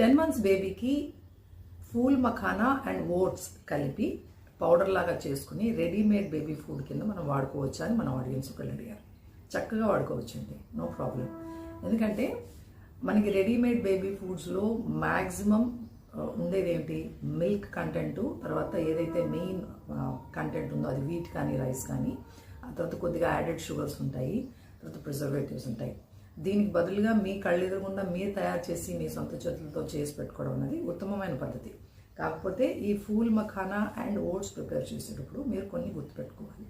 Ten months బేబీకి phool makhana and oats కలిపి powder లాగా చేసుకుని రెడీమేడ్ బేబీ ఫుడ్ కింద మనం వాడుకోవచ్చా అని మనం ఆడియన్స్ ఒకళ్ళు అడిగారు. చక్కగా వాడుకోవచ్చండి. No problem. ఎందుకంటే మనకి రెడీమేడ్ బేబీ ఫుడ్స్లో మ్యాక్సిమం ఉండేది ఏంటి మిల్క్ కంటెంట్ తర్వాత ఏదైతే మెయిన్ కంటెంట్ ఉందో అది వీట్ కానీ రైస్ కానీ ఆ తర్వాత కొద్దిగా యాడెడ్ షుగర్స్ ఉంటాయి తర్వాత ప్రిజర్వేటివ్స్ ఉంటాయి. దీనికి బదులుగా మీ కళ్ళెదురుగుండా మీరు తయారు చేసి మీ సొంత చేతులతో చేసి పెట్టుకోవడం అనేది ఉత్తమమైన పద్ధతి. కాకపోతే ఈ phool makhana and oats prepare చేసేటప్పుడు మీరు కొన్ని గుర్తుపెట్టుకోవాలి.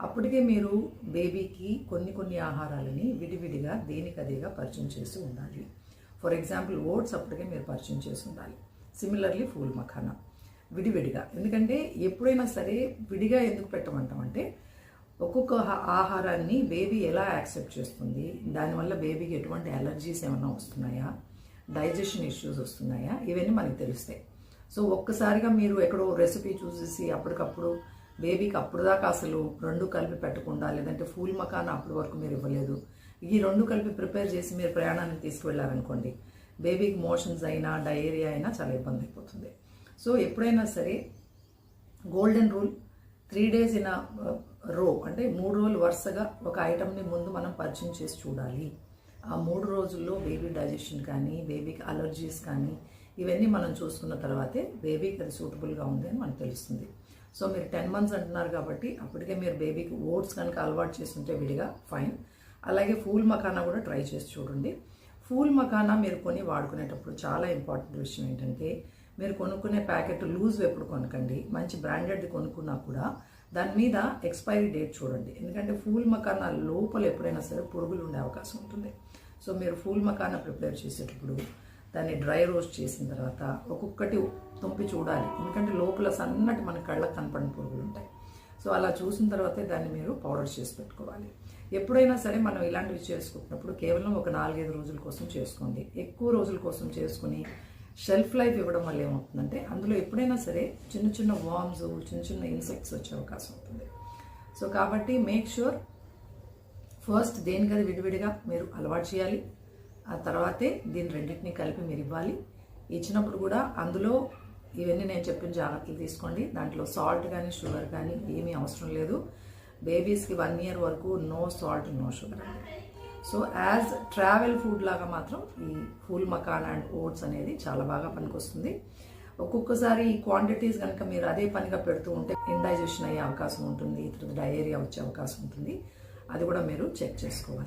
అప్పటికే మీరు బేబీకి కొన్ని కొన్ని ఆహారాలని విడివిడిగా దేనికదేగా పరిచయం చేసి ఉండాలి. ఫర్ ఎగ్జాంపుల్ ఓట్స్ అప్పటికే మీరు పరిచయం చేసి ఉండాలి. సిమిలర్లీ ఫూల్ మఖానా. విడివిడిగా. ఎందుకంటే ఎప్పుడైనా సరే విడిగా ఎందుకు పెట్టమంటామంటే ఒక్కొక్క ఆహారాన్ని బేబీ ఎలా యాక్సెప్ట్ చేస్తుంది? దానివల్ల బేబీకి ఎటువంటి అలర్జీస్ ఏమైనా వస్తున్నాయా? డైజెషన్ ఇష్యూస్ వస్తున్నాయా? ఇవన్నీ మనకి తెలుస్తాయి. సో ఒక్కసారిగా మీరు ఎక్కడో రెసిపీ చూసేసి అప్పటికప్పుడు బేబీకి అప్పుడు దాకా అసలు రెండు కలిపి పెట్టకుండా లేదంటే ఫూల్ మకాన్ అప్పటి వరకు మీరు ఇవ్వలేదు. ఈ రెండు కలిపి ప్రిపేర్ చేసి మీరు ప్రయాణానికి తీసుకువెళ్ళారనుకోండి బేబీకి మోషన్స్ అయినా డయేరియా అయినా చాలా ఇబ్బంది అయిపోతుంది. సో ఎప్పుడైనా సరే golden rule three days in row అంటే మూడు రోజులు వరుసగా ఒక ఐటమ్ని ముందు మనం పరిచయం చేసి చూడాలి. ఆ మూడు రోజుల్లో బేబీ డైజెషన్ కానీ బేబీకి అలర్జీస్ కానీ ఇవన్నీ మనం చూసుకున్న తర్వాతే బేబీకి అది సూటబుల్గా ఉంది అని మనకు తెలుస్తుంది. సో మీరు టెన్ మంత్స్ అంటున్నారు కాబట్టి అప్పటికే మీరు బేబీకి ఓట్స్ కనుక అలవాటు చేస్తుంటే విడిగా ఫైన్. అలాగే ఫూల్ మకానా కూడా ట్రై చేసి చూడండి. ఫూల్ మకానా మీరు కొని వాడుకునేటప్పుడు చాలా ఇంపార్టెంట్ విషయం ఏంటంటే మీరు కొనుక్కునే ప్యాకెట్ లూజ్ ఎప్పుడు కొనకండి. మంచి బ్రాండెడ్ కొనుక్కున్నా కూడా దాని మీద ఎక్స్పైరీ డేట్ చూడండి. ఎందుకంటే ఫూల్ మకానా లోపల ఎప్పుడైనా సరే పురుగులు ఉండే అవకాశం ఉంటుంది. సో మీరు ఫూల్ మకానా ప్రిపేర్ చేసేటప్పుడు దాన్ని డ్రై రోస్ట్ చేసిన తర్వాత ఒక్కొక్కటి తుంపి చూడాలి. ఎందుకంటే లోపల సన్నటి మన కళ్ళకు కనపడిన పురుగులు ఉంటాయి. సో అలా చూసిన తర్వాతే దాన్ని మీరు పౌడర్ చేసి పెట్టుకోవాలి. ఎప్పుడైనా సరే మనం ఇలాంటివి చేసుకుంటున్నప్పుడు కేవలం ఒక నాలుగైదు రోజుల కోసం చేసుకోండి. ఎక్కువ రోజుల కోసం చేసుకుని షెల్ఫ్ లైఫ్ ఇవ్వడం వల్ల ఏమవుతుందంటే అందులో ఎప్పుడైనా సరే చిన్న చిన్న వామ్స్ చిన్న చిన్న ఇన్సెక్ట్స్ వచ్చే అవకాశం ఉంటుంది. సో కాబట్టి మేక్ షూర్ ఫస్ట్ దేనికది విడివిడిగా మీరు అలవాటు చేయాలి ఆ తర్వాతే దీని రెండింటిని కలిపి మీరు ఇవ్వాలి. ఇచ్చినప్పుడు కూడా అందులో ఇవన్నీ నేను చెప్పిన జాగ్రత్తలు తీసుకోండి. దాంట్లో సాల్ట్ కానీ షుగర్ కానీ ఏమీ అవసరం లేదు. బేబీస్కి వన్ ఇయర్ వరకు నో సాల్ట్ నో షుగర్ అండి. సో యాజ్ ట్రావెల్ ఫుడ్ లాగా మాత్రం ఈ ఫుల్ మకాన్ అండ్ ఓట్స్ అనేది చాలా బాగా పనికొస్తుంది. ఒక్కొక్కసారి ఈ క్వాంటిటీస్ కనుక మీరు అదే పనిగా పెడుతూ ఉంటే ఇండైజెషన్ అయ్యే అవకాశం ఉంటుంది తర్వాత డయేరియా వచ్చే అవకాశం ఉంటుంది. అది కూడా మీరు చెక్ చేసుకోవాలి.